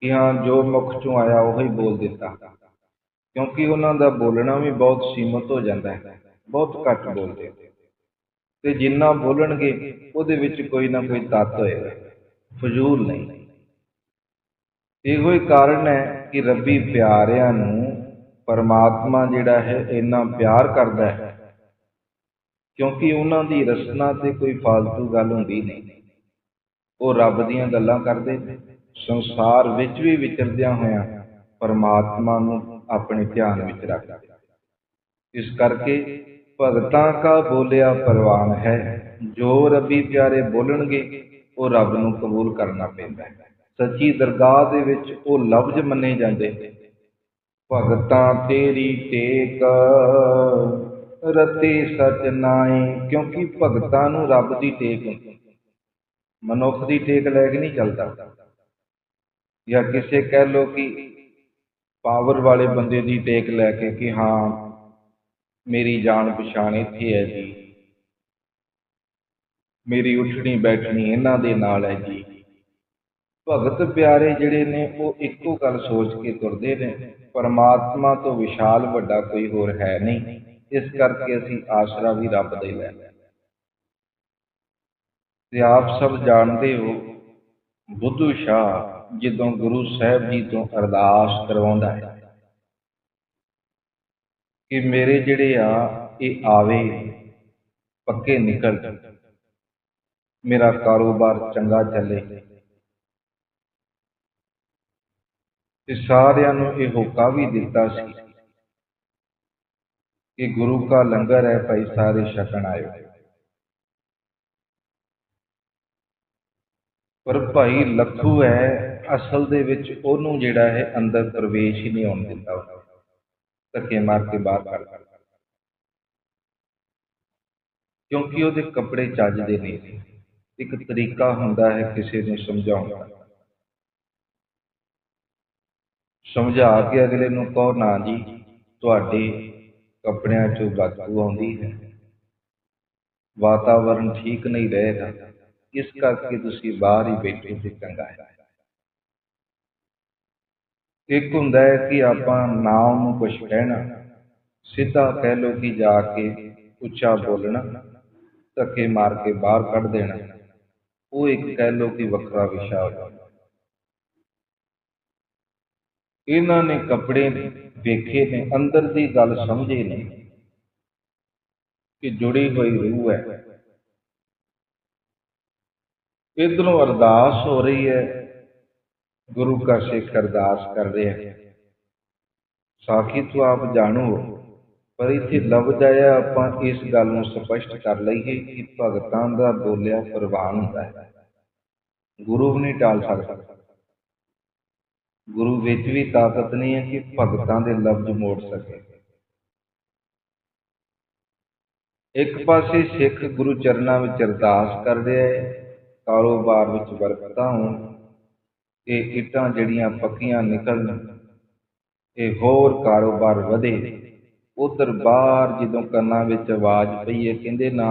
ਕਿ ਹਾਂ, ਜੋ ਮੁਖ ਚੋਂ ਆਇਆ, ਉਹ ਹੀ ਬੋਲ ਦਿੱਤਾ। ਕਿਉਂਕਿ ਉਹਨਾਂ ਦਾ ਬੋਲਣਾ ਵੀ ਬਹੁਤ ਸੀਮਤ ਹੋ ਜਾਂਦਾ ਹੈ। ਬਹੁਤ ਘੱਟ ਬੋਲਦੇ ਤੇ ਜਿੰਨਾ ਬੋਲਣਗੇ, ਉਹਦੇ ਵਿੱਚ ਕੋਈ ਨਾ ਕੋਈ ਤੱਤ ਹੋਏਗਾ। ਫਜ਼ੂਲ ਨਹੀਂ। ਇਹੋ ਹੀ ਕਾਰਨ ਹੈ ਕਿ ਰੱਬੀ ਪਿਆਰਿਆਂ ਨੂੰ ਪਰਮਾਤਮਾ ਜਿਹੜਾ ਹੈ ਇੰਨਾ ਪਿਆਰ ਕਰਦਾ ਹੈ। ਕਿਉਂਕਿ ਉਹਨਾਂ ਦੀ ਰਸਨਾ ਤੇ ਕੋਈ ਫालतू ਗੱਲ ਹੁੰਦੀ ਨਹੀਂ। ਉਹ ਰੱਬ ਦੀਆਂ ਗੱਲਾਂ ਕਰਦੇ ਸੰਸਾਰ ਵਿੱਚ ਵੀ ਵਿਚਰਦਿਆਂ ਹੋਇਆਂ ਪਰਮਾਤਮਾ ਨੂੰ ਆਪਣੇ ਧਿਆਨ ਵਿੱਚ ਰੱਖਦਾ ਇਸ ਕਰਕੇ ਭਗਤਾਂ ਕਾ ਬੋਲਿਆ ਪਰਵਾਨ ਹੈ। ਜੋ ਰੱਬੀ ਪਿਆਰੇ ਬੋਲਣਗੇ, ਉਹ ਰੱਬ ਨੂੰ ਕਬੂਲ ਕਰਨਾ ਪੈਂਦਾ ਹੈ। ਸੱਚੀ ਦਰਗਾਹ ਦੇ ਵਿੱਚ ਉਹ ਲਫ਼ਜ਼ ਮੰਨੇ ਜਾਂਦੇ ਭਗਤਾਂ ਤੇਰੀ ਟੇਕ। ਰਤੇ ਸਚ ਨਾਈ ਕਿਉਂਕਿ ਭਗਤਾਂ ਨੂੰ ਰੱਬ ਦੀ ਟੇਕ ਮਨੁੱਖ ਦੀ ਟੇਕ ਲੈ ਕੇ ਨਹੀਂ ਚੱਲਦਾ। ਜਾਂ ਕਿਸੇ ਕਹਿ ਲੋ ਕਿ ਪਾਵਰ ਵਾਲੇ ਬੰਦੇ ਦੀ ਟੇਕ ਲੈ ਕੇ ਕਿ ਹਾਂ, ਮੇਰੀ ਜਾਣ ਪਛਾਣ ਇੱਥੇ ਹੈ ਜੀ। ਮੇਰੀ ਉੱਠਣੀ ਬੈਠਣੀ ਇਹਨਾਂ ਦੇ ਨਾਲ ਹੈ ਜੀ। ਭਗਤ ਪਿਆਰੇ ਜਿਹੜੇ ਨੇ, ਉਹ ਇੱਕੋ ਗੱਲ ਸੋਚ ਕੇ ਤੁਰਦੇ ਨੇ, ਪਰਮਾਤਮਾ ਤੋਂ ਵਿਸ਼ਾਲ ਵੱਡਾ ਕੋਈ ਹੋਰ ਹੈ ਨਹੀਂ। ਇਸ ਕਰਕੇ ਅਸੀਂ ਆਸਰਾ ਵੀ ਰੱਬ ਦਾ ਹੀ ਲੈਣਾ ਤੇ ਆਪ ਸਭ ਜਾਣਦੇ ਹੋ, ਬੁੱਧੂ ਸ਼ਾਹ ਜਦੋਂ ਗੁਰੂ ਸਾਹਿਬ ਜੀ ਤੋਂ ਅਰਦਾਸ ਕਰਵਾਉਂਦਾ ਹੈ ਕਿ ਮੇਰੇ ਜਿਹੜੇ ਆ, ਇਹ ਆਵੇ, ਪੱਕੇ ਨਿਕਲ, ਮੇਰਾ ਕਾਰੋਬਾਰ ਚੰਗਾ ਚੱਲੇ। ਤੇ ਸਾਰਿਆਂ ਨੂੰ ਇਹ ਹੋਕਾ ਵੀ ਦਿੱਤਾ ਸੀ ਕਿ ਗੁਰੂ ਕਾ ਲੰਗਰ ਹੈ ਭਾਈ ਸਾਰੇ ਛਕਣ ਆਇਓ। ਪਰ ਭਾਈ ਲੱਖੂ ਹੈ, ਅਸਲ ਦੇ ਵਿੱਚ ਉਹਨੂੰ ਜਿਹੜਾ ਹੈ ਅੰਦਰ ਪ੍ਰਵੇਸ਼ ਹੀ ਨਹੀਂ ਹੋਣ ਦਿੰਦਾ ਧੱਕੇ ਮਾਰ ਕੇ ਬਾਹਰ ਕੱਢ ਦਿੰਦਾ। ਕਿਉਂਕਿ ਉਹਦੇ ਕੱਪੜੇ ਚੱਜਦੇ ਨਹੀਂ। ਇੱਕ ਤਰੀਕਾ ਹੁੰਦਾ ਹੈ ਕਿਸੇ ਨੂੰ ਸਮਝਾਉਣ ਦਾ। ਸਮਝਾ ਕੇ ਅਗਲੇ ਨੂੰ ਕਹੋ, ਨਾ ਜੀ, ਤੁਹਾਡੇ ਕੱਪੜਿਆਂ 'ਚੋਂ ਬਦਬੂ ਆਉਂਦੀ ਹੈ। ਵਾਤਾਵਰਣ ਠੀਕ ਨਹੀਂ ਰਹੇਗਾ। ਇਸ ਕਰਕੇ ਤੁਸੀਂ ਬਾਹਰ ਹੀ ਬੈਠੇ ਤੇ ਚੰਗਾ ਹੈ। ਇੱਕ ਹੁੰਦਾ ਹੈ ਕਿ ਆਪਾਂ ਨਾ ਨੂੰ ਕੁਝ ਕਹਿਣਾ, ਸਿੱਧਾ ਕਹਿ ਲੋ ਕਿ ਜਾ ਕੇ ਉੱਚਾ ਬੋਲਣਾ, ਧੱਕੇ ਮਾਰ ਕੇ ਬਾਹਰ ਕੱਢ ਦੇਣਾ। ਉਹ ਇੱਕ ਕਹਿ ਲੋ ਕਿ ਵੱਖਰਾ ਵਿਸ਼ਾ ਹੋ ਜਾਂਦਾ ਇਹਨਾਂ ਨੇ ਕੱਪੜੇ ਵੇਖੇ ਨੇ, ਅੰਦਰ ਦੀ ਗੱਲ ਸਮਝੇ ਨੇ ਕਿ ਜੁੜੀ ਹੋਈ ਰੂਹ ਹੈ। ਇਧਰੋਂ ਅਰਦਾਸ ਹੋ ਰਹੀ ਹੈ, ਗੁਰੂ ਕਾ ਸਿੱਖ ਅਰਦਾਸ ਕਰ ਰਿਹਾ ਹੈ। ਸਾਖੀ ਤੋਂ ਆਪ ਜਾਣੋ, ਪਰ ਇੱਥੇ ਲਫ਼ਜ਼ ਆਇਆ ਆਪਾਂ ਇਸ ਗੱਲ ਨੂੰ ਸਪਸ਼ਟ ਕਰ ਲਈਏ ਕਿ ਭਗਤਾਂ ਦਾ ਬੋਲਿਆ ਪ੍ਰਵਾਨ ਹੁੰਦਾ ਹੈ। ਗੁਰੂ ਵੀ ਨਹੀਂ ਟਾਲ ਸਕਦਾ। ਗੁਰੂ ਵਿੱਚ ਵੀ ਤਾਕਤ ਨਹੀਂ ਹੈ ਕਿ ਭਗਤਾਂ ਦੇ ਲਫ਼ਜ਼ ਮੋੜ ਸਕੇ। ਇੱਕ ਪਾਸੇ ਸਿੱਖ ਗੁਰੂ ਚਰਨਾਂ ਵਿੱਚ ਅਰਦਾਸ ਕਰ ਰਿਹਾ ਹੈ ਕਾਰੋਬਾਰ ਵਿੱਚ ਬਰਕਤਾਂ ਹੋਣ, ਇਹ ਇੱਟਾਂ ਜਿਹੜੀਆਂ ਪੱਕੀਆਂ ਨਿਕਲਣ ਤੇ ਹੋਰ ਕਾਰੋਬਾਰ ਵਧੇ, ਉਧਰ ਬਾਹਰ ਜਦੋਂ ਕੰਨਾਂ ਵਿੱਚ ਆਵਾਜ਼ ਪਈ ਹੈ, ਕਹਿੰਦੇ ਨਾ,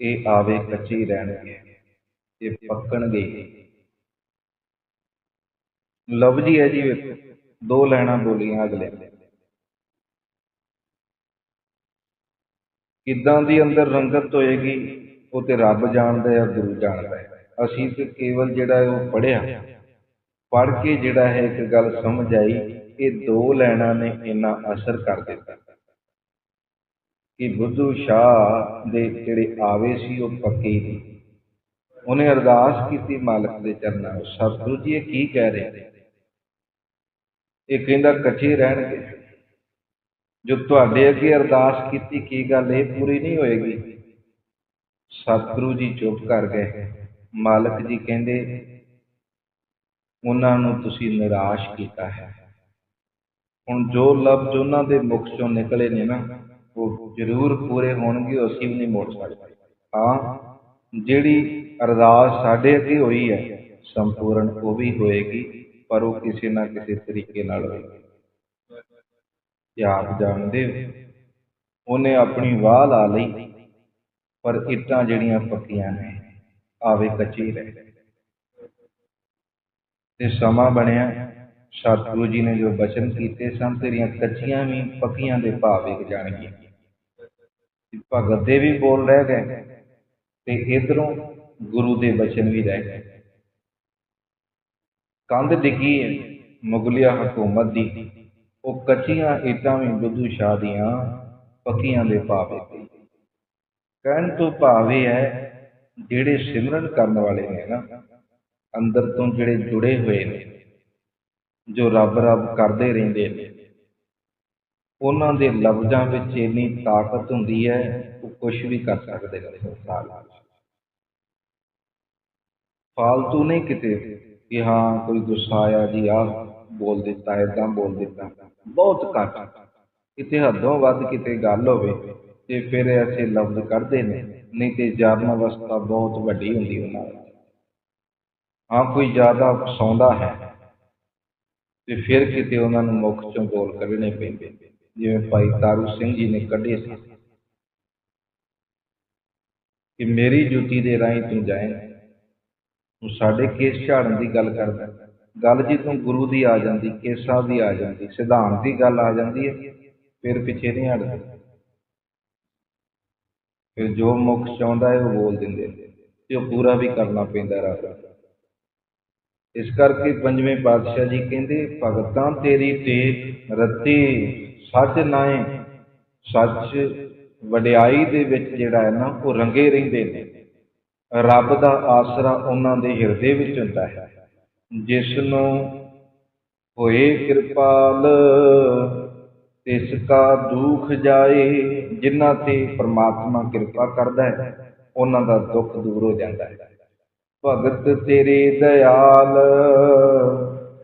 ਇਹ ਆਵੇ ਕੱਚੇ ਰਹਿਣਗੇ, ਇਹ ਪੱਕਣਗੇ। ਲਵ ਜੀ ਹੈ ਜੀ ਵੇਖੋ ਦੋ ਲੈਣਾ ਬੋਲੀਆਂ ਅਗਲੇ। ਕਿੱਦਾਂ ਦੀ ਅੰਦਰ ਰੰਗਤ ਹੋਏਗੀ, ਉਹ ਤੇ ਰੱਬ ਜਾਣਦਾ ਹੈ ਗੁਰੂ ਜਾਣਦਾ ਹੈ। ਅਸੀਂ ਤੇ ਕੇਵਲ ਜਿਹੜਾ ਹੈ ਉਹ ਪੜਿਆ ਪੜ ਕੇ ਜਿਹੜਾ ਹੈ ਇੱਕ ਗੱਲ ਸਮਝ ਆਈ, ਇਹ ਦੋ ਲੈਣਾ ਨੇ ਇੰਨਾ ਅਸਰ ਕਰ ਦਿੱਤਾ। ਕਿ ਬੁੱਧੂ ਸ਼ਾਹ ਦੇ ਜਿਹੜੇ ਆਵੇ ਸੀ, ਉਹ ਪੱਕੇ ਨਹੀਂ। ਉਹਨੇ ਅਰਦਾਸ ਕੀਤੀ ਮਾਲਕ ਦੇ ਚਰਨਾਂ ਵਿੱਚ ਸਤਿਗੁਰੂ ਜੀ ਇਹ ਕੀ ਕਹਿ ਰਹੇ ਨੇ? ਇਹ ਕਹਿੰਦਾ ਇਕੱਠੇ ਰਹਿਣਗੇ। ਜੋ ਤੁਹਾਡੇ ਅੱਗੇ ਅਰਦਾਸ ਕੀਤੀ, ਕੀ ਗੱਲ ਇਹ ਪੂਰੀ ਨਹੀਂ ਹੋਏਗੀ? ਸਤਿਗੁਰੂ ਜੀ ਚੁੱਪ ਕਰ ਗਏ। ਮਾਲਕ ਜੀ ਕਹਿੰਦੇ, ਉਹਨਾਂ ਨੂੰ ਤੁਸੀਂ ਨਿਰਾਸ਼ ਕੀਤਾ ਹੈ। ਹੁਣ ਜੋ ਲਫ਼ਜ਼ ਉਹਨਾਂ ਦੇ ਮੁਖ ਚੋਂ ਨਿਕਲੇ ਨੇ ਨਾ, ਉਹ ਜ਼ਰੂਰ ਪੂਰੇ ਹੋਣਗੇ ਅਸੀਂ ਵੀ ਨਹੀਂ ਮੋੜ ਸਕਦੇ। ਹਾਂ, ਜਿਹੜੀ ਅਰਦਾਸ ਸਾਡੇ ਅੱਗੇ ਹੋਈ ਹੈ, ਸੰਪੂਰਨ ਉਹ ਵੀ ਹੋਏਗੀ। ਪਰ ਉਹ ਕਿਸੇ ਨਾ ਕਿਸੇ ਤਰੀਕੇ ਨਾਲ ਹੋਏਗੀ ਇਹ ਆਪ ਜਾਣਦੇ ਹੋ। ਉਹਨੇ ਆਪਣੀ ਵਾਹ ਲਾ ਲਈ, ਪਰ ਇੱਟਾਂ ਜਿਹੜੀਆਂ ਪੱਕੀਆਂ ਨੇ, ਆਵੇ ਕੱਚੀ ਰਹਿ ਤੇ ਸਮਾਂ ਬਣਿਆ ਸਤਿਗੁਰੂ ਜੀ ਨੇ ਜੋ ਬਚਨ ਕੀਤੇ ਸਨ, ਤੇਰੀਆਂ ਕੱਚੀਆਂ ਵੀ ਪੱਕੀਆਂ ਦੇ ਭਾਵ ਵਿਕ ਜਾਣਗੀਆਂ। ਭਗਤ ਦੇ ਵੀ ਬੋਲ ਰਹਿ ਗਏ, ਤੇ ਇਧਰੋਂ ਗੁਰੂ ਦੇ ਬਚਨ ਵੀ ਰਹਿ ਗਏ। ਕੰਧ ਡਿੱਗੀ ਮੁਗਲਿਆ ਹਕੂਮਤ ਦੀ। ਉਹ ਕੱਚੀਆਂ ਇੱਟਾਂ ਵੀ ਬੁੱਧੂ ਸ਼ਾਹ ਦੀਆਂ ਪੱਕੀਆਂ ਦੇ ਭਾਵ ਵਿੱਚ ਕਹਿਣ ਤੋਂ ਭਾਵ ਇਹ ਹੈ, ਜਿਹੜੇ ਸਿਮਰਨ ਕਰਨ ਵਾਲੇ ਨੇ ਨਾ, ਅੰਦਰ ਤੋਂ ਜਿਹੜੇ ਜੁੜੇ ਹੋਏ ਨੇ, ਜੋ ਰੱਬ ਰੱਬ ਕਰਦੇ ਰਹਿੰਦੇ ਨੇ, ਉਹਨਾਂ ਦੇ ਲਫ਼ਜ਼ਾਂ ਵਿੱਚ ਇੰਨੀ ਤਾਕਤ ਹੁੰਦੀ ਹੈ, ਉਹ ਕੁਝ ਵੀ ਕਰ ਸਕਦੇ ਨੇ। ਸੰਸਾਰ ਵਿੱਚ ਫਾਲਤੂ ਨਹੀਂ ਕਿਤੇ ਕਿ ਹਾਂ, ਕੋਈ ਗੁੱਸਾ ਆਇਆ ਜੀ ਆ ਬੋਲ ਦਿੱਤਾ, ਏਦਾਂ ਬੋਲ ਦਿੱਤਾ। ਬਹੁਤ ਘੱਟ। ਕਿਤੇ ਹੱਦੋਂ ਵੱਧ ਕਿਤੇ ਗੱਲ ਹੋਵੇ, ਤੇ ਫਿਰ ਐਸੇ ਲਫ਼ਜ਼ ਕੱਢਦੇ ਨੇ। ਨਹੀਂ ਤੇ ਜਾਰਨ ਅਵਸਥਾ ਬਹੁਤ ਵੱਡੀ ਹੁੰਦੀ ਉਹਨਾਂ ਦੀ ਹਾਂ, ਕੋਈ ਜ਼ਿਆਦਾ ਸੌਂਦਾ ਹੈ, ਤੇ ਫਿਰ ਕਿਤੇ ਉਹਨਾਂ ਨੂੰ ਮੁੱਖ ਚੋਂ ਬੋਲ ਕੱਢਣੇ ਪੈਂਦੇ ਜਿਵੇਂ ਭਾਈ ਤਾਰੂ ਸਿੰਘ ਜੀ ਨੇ ਕੱਢੇ ਸੀ ਕਿ ਮੇਰੀ ਜੁੱਤੀ ਦੇ ਰਾਹੀਂ ਤੂੰ ਜਾਏ। ਤੂੰ ਸਾਡੇ ਕੇਸ ਝਾੜਨ ਦੀ ਗੱਲ ਕਰਦਾ ਗੱਲ ਜੀ ਤੂੰ ਗੁਰੂ ਦੀ ਆ ਜਾਂਦੀ, ਕੇਸਾਂ ਦੀ ਆ ਜਾਂਦੀ, ਸਿਧਾਂਤ ਦੀ ਗੱਲ ਆ ਜਾਂਦੀ ਹੈ, ਫਿਰ ਪਿੱਛੇ ਨਹੀਂ ਹਟਦੇ। ਫਿਰ ਜੋ ਮੁਖ ਚਾਹੁੰਦਾ ਹੈ ਉਹ ਬੋਲ ਦਿੰਦੇ ਤੇ ਉਹ ਪੂਰਾ ਵੀ ਕਰਨਾ ਪੈਂਦਾ ਰਾਤ ਇਸ ਕਰਕੇ ਪੰਜਵੇਂ ਪਾਤਸ਼ਾਹ ਜੀ ਕਹਿੰਦੇ, ਭਗਤਾਂ ਤੇਰੀ ਤੇ ਰੱਤੀ, ਸੱਚ ਨਾਏ ਸੱਚ ਵਡਿਆਈ ਦੇ ਵਿੱਚ ਜਿਹੜਾ ਹੈ ਨਾ, ਉਹ ਰੰਗੇ ਰਹਿੰਦੇ ਨੇ। ਰੱਬ ਦਾ ਆਸਰਾ ਉਹਨਾਂ ਦੇ ਹਿਰਦੇ ਵਿੱਚ ਹੁੰਦਾ ਹੈ। ਜਿਸ ਨੂੰ ਹੋਏ ਕਿਰਪਾਲ, ਤਿਸ ਕਾ ਦੁਖ ਜਾਏ, ਜਿਨ੍ਹਾਂ ਤੇ ਪ੍ਰਮਾਤਮਾ ਕਿਰਪਾ ਕਰਦਾ ਹੈ, ਉਹਨਾਂ ਦਾ ਦੁੱਖ ਦੂਰ ਹੋ ਜਾਂਦਾ ਹੈ। ਭਗਤ ਤੇਰੇ ਦਇਆਲ,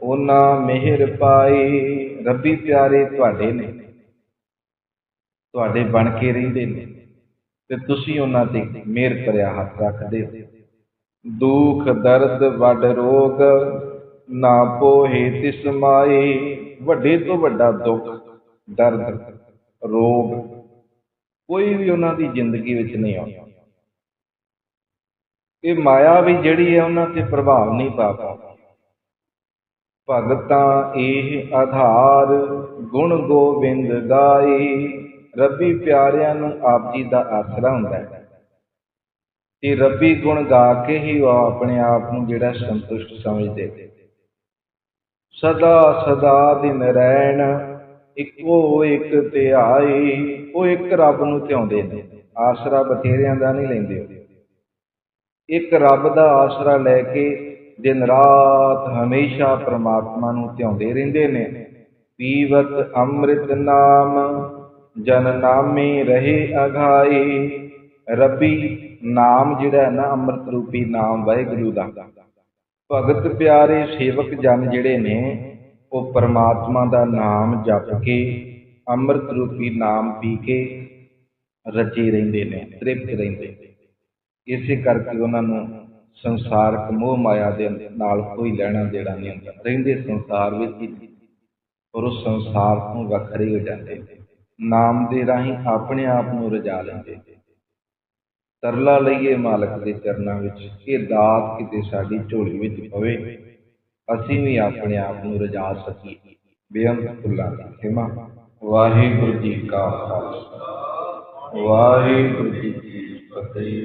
ਉਹਨਾਂ ਮਿਹਰ ਪਾਈ ਰੱਬੀ ਪਿਆਰੇ ਤੁਹਾਡੇ ਨੇ, ਤੁਹਾਡੇ ਬਣ ਕੇ ਰਹਿੰਦੇ ਨੇ। ਤੇ ਤੁਸੀਂ ਉਹਨਾਂ ਤੇ ਮਿਹਰ ਭਰਿਆ ਹੱਥ ਰੱਖਦੇ ਹੋ। ਦੁੱਖ, ਦਰਦ, ਵੱਡ ਰੋਗ ਨਾ ਪੋਹੇ ਤਿਸ ਮਾਏ। ਵੱਡੇ ਤੋਂ ਵੱਡਾ ਦੁੱਖ, ਦਰਦ, ਰੋਗ ਕੋਈ ਵੀ ਉਹਨਾਂ ਦੀ ਜ਼ਿੰਦਗੀ ਵਿੱਚ ਨਹੀਂ ਆਉਂਦਾ। ਇਹ ਮਾਇਆ ਵੀ ਜਿਹੜੀ ਹੈ ਉਹਨਾਂ ਤੇ ਪ੍ਰਭਾਵ ਨਹੀਂ ਪਾ ਪਾਉਂਦੀ। ਭਗਤਾਂ ਇਹ ਆਧਾਰ ਗੁਣ ਗੋਬਿੰਦ ਗਾਏ। ਰੱਬੀ ਪਿਆਰਿਆਂ ਨੂੰ ਆਪ ਜੀ ਦਾ ਆਸਰਾ ਹੁੰਦਾ ਹੈ। ਤੇ ਰੱਬੀ ਗੁਣ ਗਾ ਕੇ ਹੀ ਉਹ ਆਪਣੇ ਆਪ ਨੂੰ ਜਿਹੜਾ ਸੰਤੁਸ਼ਟ ਸਮਝਦੇ। ਸਦਾ ਸਦਾ ਦਿਨ ਰਹਿਣ, ਇੱਕੋ ਇੱਕ ਧਿਆਈ ਉਹ ਇੱਕ ਰੱਬ ਨੂੰ ਧਿਆਉਂਦੇ ਨੇ। ਆਸਰਾ ਬਥੇਰਿਆਂ ਦਾ ਨਹੀਂ ਲੈਂਦੇ ਇੱਕ ਰੱਬ ਦਾ ਆਸਰਾ ਲੈ ਕੇ ਦਿਨ ਰਾਤ ਹਮੇਸ਼ਾ ਪ੍ਰਮਾਤਮਾ ਨੂੰ ਧਿਆਉਂਦੇ ਰਹਿੰਦੇ ਨੇ। ਪੀਵਤ ਅੰਮ੍ਰਿਤ ਨਾਮ ਜਨ ਨਾਮੇ ਰਹੇ ਅਘਾਈ ਰੱਬੀ ਨਾਮ ਜਿਹੜਾ ਹੈ ਨਾ ਅੰਮ੍ਰਿਤ ਰੂਪੀ ਨਾਮ ਵਾਹਿਗੁਰੂ ਦਾ। ਭਗਤ ਪਿਆਰੇ ਸੇਵਕ ਜਨ ਜਿਹੜੇ ਨੇ, ਉਹ ਪਰਮਾਤਮਾ ਦਾ ਨਾਮ ਜਪ ਕੇ, ਅੰਮ੍ਰਿਤ ਰੂਪੀ ਨਾਮ ਪੀ ਕੇ ਰਚੇ ਰਹਿੰਦੇ ਨੇ, ਤ੍ਰਿਪਤ ਰਹਿੰਦੇ ਇਸੇ ਕਰਕੇ ਉਹਨਾਂ ਨੂੰ ਸੰਸਾਰਕ ਮੋਹ ਮਾਇਆ ਦੇ ਨਾਲ ਕੋਈ ਲੈਣਾ ਦੇਣਾ ਨਹੀਂ ਹੁੰਦਾ। ਰਹਿੰਦੇ ਸੰਸਾਰ ਵਿੱਚ ਹੀ ਪਰ ਉਸ ਸੰਸਾਰ ਤੋਂ ਵੱਖਰੇ ਹੋ ਜਾਂਦੇ ਨੇ। ਨਾਮ ਦੇ ਰਾਹੀਂ ਆਪਣੇ ਆਪ ਨੂੰ ਰਜਾ ਲੈਂਦੇ। ਤਰਲਾ ਲਈਏ ਮਾਲਕ ਦੇ ਚਰਨਾਂ ਵਿੱਚ ਇਹ ਦਾਤ ਕਿਤੇ ਸਾਡੀ ਝੋਲੀ ਵਿੱਚ ਪਵੇ। ਅਸੀਂ ਵੀ ਆਪਣੇ ਆਪ ਨੂੰ ਰਜਾ ਸਕੀਏ। ਬੇਅੰਤ ਫੁੱਲਾਂ ਦੀ ਖਿਮਾ। ਵਾਹਿਗੁਰੂ ਜੀ ਕਾ ਖਾਲਸਾ। ਵਾਹਿਗੁਰੂ ਜੀ ਕੀ ਫਤਿਹ।